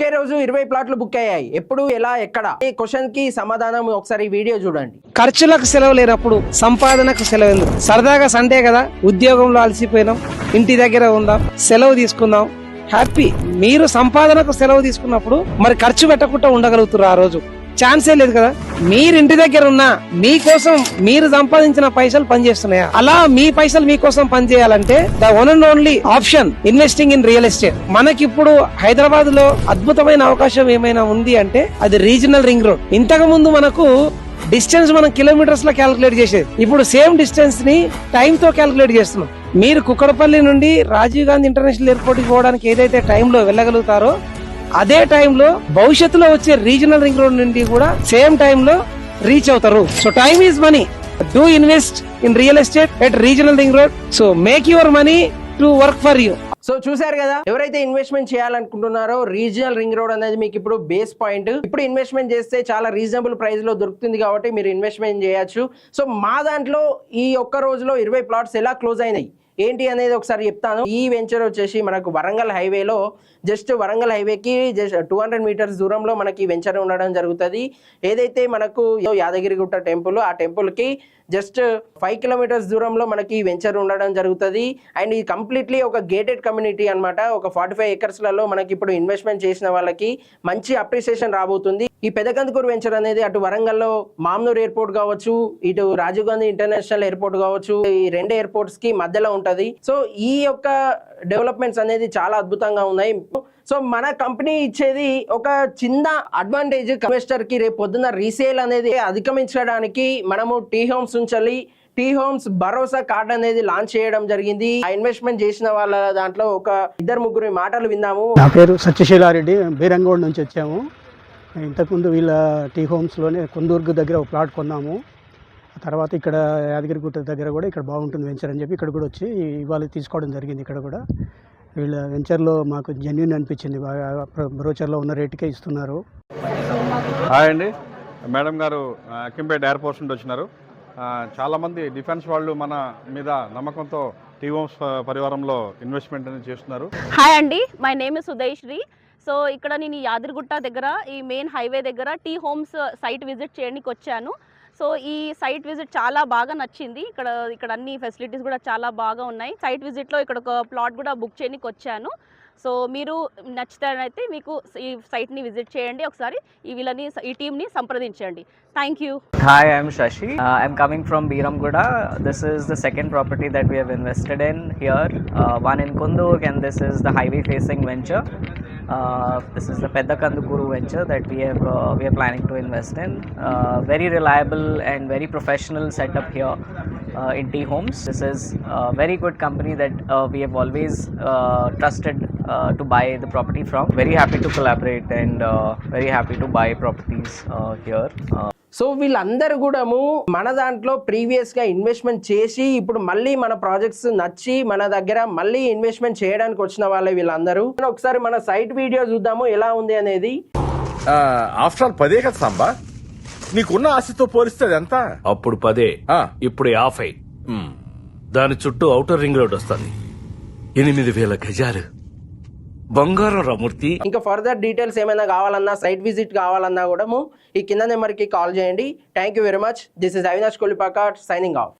ఒకే రోజు ఇరవై ప్లాట్లు బుక్ అయ్యాయి. ఎప్పుడు ఎలా ఎక్కడ? ఈ క్వశ్చన్కి సమాధానం ఒకసారి వీడియో చూడండి. ఖర్చులకు సెలవు లేనప్పుడు సంపాదనకు సెలవు ఎందుకు? సరదాగా సండే కదా? ఉద్యోగంలో అలసిపోయినాం. ఇంటి దగ్గర ఉందాం. సెలవు తీసుకుందాం. హ్యాపీ. మీరు సంపాదనకు సెలవు తీసుకున్నప్పుడు మరి ఖర్చు పెట్టకుండా ఉండగలుగుతారు ఆ రోజు. ఛాన్సే లేదు కదా? మీరు ఇంటి దగ్గర ఉన్నా మీకోసం మీరు సంపాదించిన పైసలు పనిచేస్తున్నాయా? అలా మీ పైసలు మీకోసం పనిచేయాలంటే the one and only option investing in real estate. మనకిప్పుడు హైదరాబాద్లో అద్భుతమైన అవకాశం ఏమైనా ఉంది అంటే అది రీజనల్ రింగ్ రోడ్. ఇంతకు ముందు మనకు డిస్టెన్స్ మనం కిలోమీటర్స్లో క్యాలిక్యులేట్ చేసేది. ఇప్పుడు సేమ్ డిస్టెన్స్ని టైం తో క్యాలిక్యులేట్ చేస్తున్నాం. మీరు కుక్కడపల్లి నుండి రాజీవ్ గాంధీ ఇంటర్నేషనల్ ఎయిర్పోర్ట్కి పోవడానికి ఏదైతే టైంలో వెళ్ళగలుగుతారో అదే టైంలో భవిష్యత్తులో వచ్చే రీజనల్ రింగ్ రోడ్ నుండి కూడా సేమ్ టైంలో రీచ్ అవుతారు. So time is money. Do invest in real estate at regional ring road. So make your money to work for you. So చూసారు కదా ఎవరైతే ఇన్వెస్ట్మెంట్ చేయాలనుకుంటున్నారో రీజనల్ రింగ్ రోడ్ అనేది మీకు ఇప్పుడు బేస్ పాయింట్. ఇప్పుడు ఇన్వెస్ట్మెంట్ చేస్తే చాలా రీజనబుల్ ప్రైస్లో దొరుకుతుంది కాబట్టి మీరు ఇన్వెస్ట్మెంట్ చేయొచ్చు. సో మా దాంట్లో ఈ ఒక్క రోజులో ఇరవై ప్లాట్స్ ఎలా క్లోజ్ అయినాయి? ఏంటి అనేది ఒకసారి చెప్తాను. ఈ వెంచర్ వచ్చేసి మనకు వరంగల్ హైవేలో జస్ట్ వరంగల్ హైవేకి జస్ట్ టూ హండ్రెడ్ మీటర్స్ దూరంలో మనకి వెంచర్ ఉండడం జరుగుతుంది. ఏదైతే మనకు యాదగిరిగుట్ట టెంపుల్ ఆ టెంపుల్కి జస్ట్ ఫైవ్ కిలోమీటర్స్ దూరంలో మనకి వెంచర్ ఉండడం జరుగుతుంది. అండ్ ఇది కంప్లీట్లీ ఒక గేటెడ్ కమ్యూనిటీ అన్నమాట. ఒక ఫార్టీ ఫైవ్ ఎకర్స్లలో మనకి ఇప్పుడు ఇన్వెస్ట్మెంట్ చేసిన వాళ్ళకి మంచి అప్రిసియేషన్ రాబోతుంది. ఈ పెదకందుకూరు వెంచర్ అనేది అటు వరంగల్లో మామ్నూర్ ఎయిర్పోర్ట్ కావచ్చు ఇటు రాజీవ్ గాంధీ ఇంటర్నేషనల్ ఎయిర్పోర్ట్ కావచ్చు ఈ రెండు ఎయిర్పోర్ట్స్కి మధ్యలో ఉంటది. సో ఈ యొక్క డెవలప్మెంట్స్ అనేది చాలా అద్భుతంగా ఉన్నాయి. సో మన కంపెనీ ఇచ్చేది ఒక చిన్న అడ్వాంటేజ్ ఇన్వెస్టర్కి రేపు పొద్దున్న రీసేల్ అనేది అధిగమించడానికి మనము టీ హోమ్స్ ఉంచాలి. టీ హోమ్స్ భరోసా కార్డ్ అనేది లాంచ్ చేయడం జరిగింది. ఆ ఇన్వెస్ట్మెంట్ చేసిన వాళ్ళ దాంట్లో ఒక ఇద్దరు ముగ్గురు మాటలు విన్నాము. నా పేరు సత్యశీలారెడ్డి బీరంగోడ్ నుంచి వచ్చాము. ఇంతకుముందు వీళ్ళ టీ హోమ్స్లోనే కొందూర్గు దగ్గర ఒక ప్లాట్ కొన్నాము. ఆ తర్వాత ఇక్కడ యాదగిరిగుట్ట దగ్గర కూడా ఇక్కడ బాగుంటుంది వెంచర్ అని చెప్పి ఇక్కడ కూడా వచ్చి ఇవాళ తీసుకోవడం జరిగింది ఇక్కడ కూడా. వీళ్ళ వెంచర్లో మాకు జెన్యున్ అనిపించింది. బాగా బ్రోచర్లో ఉన్న రేటుకే ఇస్తున్నారు. హాయ్ అండి. మేడం గారు అక్కింపేట ఎయిర్పోర్ట్స్ నుండి వచ్చినారు. చాలామంది డిఫెన్స్ వాళ్ళు మన మీద నమ్మకంతో టీవోమ్స్ పరివారంలో ఇన్వెస్ట్మెంట్ అనేది చేస్తున్నారు. హాయ్ అండి. My name is Udayashree. So ఇక్కడ నేను ఈ యాదిరిగుట్ట దగ్గర ఈ మెయిన్ హైవే దగ్గర టీ హోమ్స్ సైట్ విజిట్ చేయడానికి వచ్చాను. సో ఈ సైట్ విజిట్ చాలా బాగా నచ్చింది. ఇక్కడ ఇక్కడ అన్ని ఫెసిలిటీస్ కూడా చాలా బాగా ఉన్నాయి. సైట్ విజిట్లో ఇక్కడ ఒక ప్లాట్ కూడా బుక్ చేయడానికి వచ్చాను. సో మీరు నచ్చితేనైతే మీకు ఈ సైట్ని విజిట్ చేయండి. ఒకసారి ఈ వీళ్ళని ఈ టీంని సంప్రదించండి. Thank you hi I'm Shashi I'm coming from Beeram కూడా This is the second property that we have in here one in one and this is the highway facing venture. Uh, this is the Pedakandukuru venture that we have uh, we are planning to invest in. Uh, very reliable and very professional setup here uh, in T Homes. This is a very good company that uh, we have always uh, trusted uh, to buy the property from. Very happy to collaborate and uh, very happy to buy properties uh, here. Uh, so వీళ్ళందరూ కూడాము మన దాంట్లో ప్రీవియస్గా investment చేసి ఇప్పుడు మళ్ళీ మన projects నచ్చి మన దగ్గర మళ్ళీ ఇన్వెస్ట్మెంట్ చేయడానికి వచ్చిన వాళ్ళే వీళ్ళందరూ. ఒకసారి మన సైట్ వీడియో చూద్దాము ఎలా ఉంది అనేది. ఆఫ్టర్ ఆల్ పదే కదా సాంబా? నీకున్న ఆశతో పోలిస్తే ఎంత అప్పుడు పదే. ఆ. ఇప్పుడు యాభై దాని చుట్టూ ఔటర్ రింగ్ రోడ్ వస్తుంది. ఎనిమిది వేల గజాలు. బంగారం రామూర్తి ఇంకా ఫర్దర్ డీటెయిల్స్ ఏమైనా కావాలన్నా సైట్ విజిట్ కావాలన్నా కూడా ఈ కింద నెంబర్కి కాల్ చేయండి. Thank you very much this is Avinash Kolipaka signing off